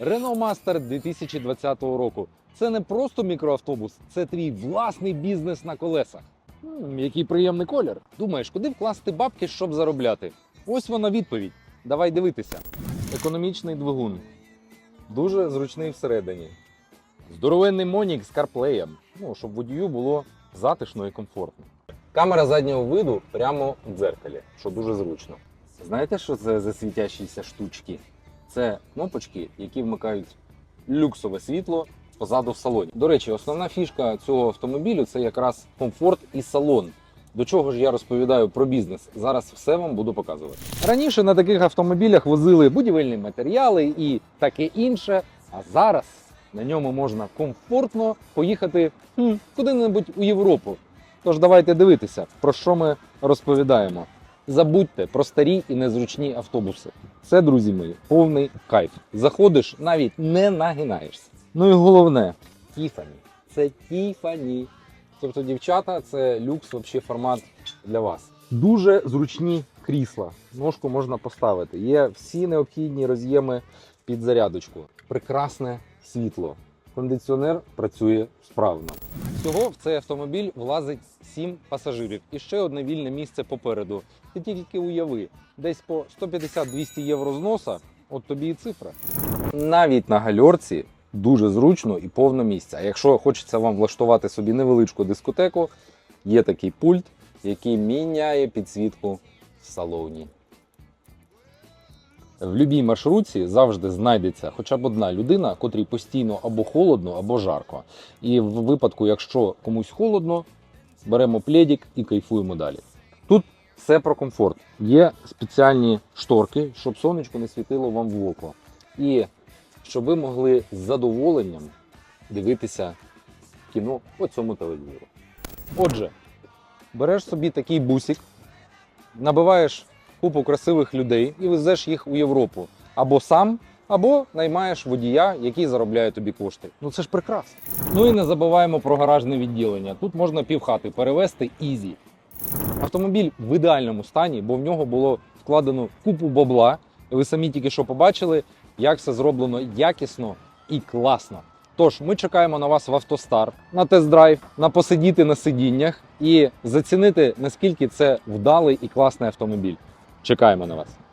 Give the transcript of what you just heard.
Renault Master 2020 року. Це не просто мікроавтобус, це твій власний бізнес на колесах. М, який приємний колір. Думаєш, куди вкласти бабки, щоб заробляти? Ось вона відповідь. Давай дивитися. Економічний двигун. Дуже зручний всередині. Здоровенний монік з карплеєм. Ну, щоб водію було затишно і комфортно. Камера заднього виду прямо в дзеркалі, що дуже зручно. Знаєте, що це за світящіся штучки? Це кнопочки, які вмикають люксове світло позаду в салоні. До речі, основна фішка цього автомобілю це якраз комфорт і салон. До чого ж я розповідаю про бізнес? Зараз все вам буду показувати. Раніше на таких автомобілях возили будівельні матеріали і таке інше. А зараз на ньому можна комфортно поїхати куди-небудь у Європу. Тож давайте дивитися, про що ми розповідаємо. Забудьте про старі і незручні автобуси. Це, друзі мої, повний кайф. Заходиш, навіть не нагинаєшся. Ну і головне, Тіфані. Це Тіфані. Тобто, дівчата, це люкс вообще формат для вас. Дуже зручні крісла. Ножку можна поставити. Є всі необхідні роз'єми під зарядочку. Прекрасне світло. Кондиціонер працює справно. Всього в цей автомобіль влазить 7 пасажирів і ще одне вільне місце попереду. Ти тільки уяви, десь по 150-200 євро зноса, от тобі і цифра. Навіть на гальорці дуже зручно і повно місця. Якщо хочеться вам влаштувати собі невеличку дискотеку, є такий пульт, який міняє підсвітку в салоні. В будь-якій маршрутці завжди знайдеться хоча б одна людина, котрій постійно або холодно, або жарко. І в випадку, якщо комусь холодно, беремо пледик і кайфуємо далі. Тут все про комфорт. Є спеціальні шторки, щоб сонечко не світило вам в око. І щоб ви могли з задоволенням дивитися кіно по цьому телевізору. Отже, береш собі такий бусик, набиваєш купу красивих людей і везеш їх у Європу. Або сам, або наймаєш водія, який заробляє тобі кошти. Ну це ж прекрасно. Ну і не забуваємо про гаражне відділення. Тут можна півхати перевезти ізі. Автомобіль в ідеальному стані, бо в нього було вкладено купу бабла. Ви самі тільки що побачили, як все зроблено якісно і класно. Тож ми чекаємо на вас в автостар на тест-драйв, на посидіти на сидіннях і зацінити наскільки це вдалий і класний автомобіль. Чекаємо на вас.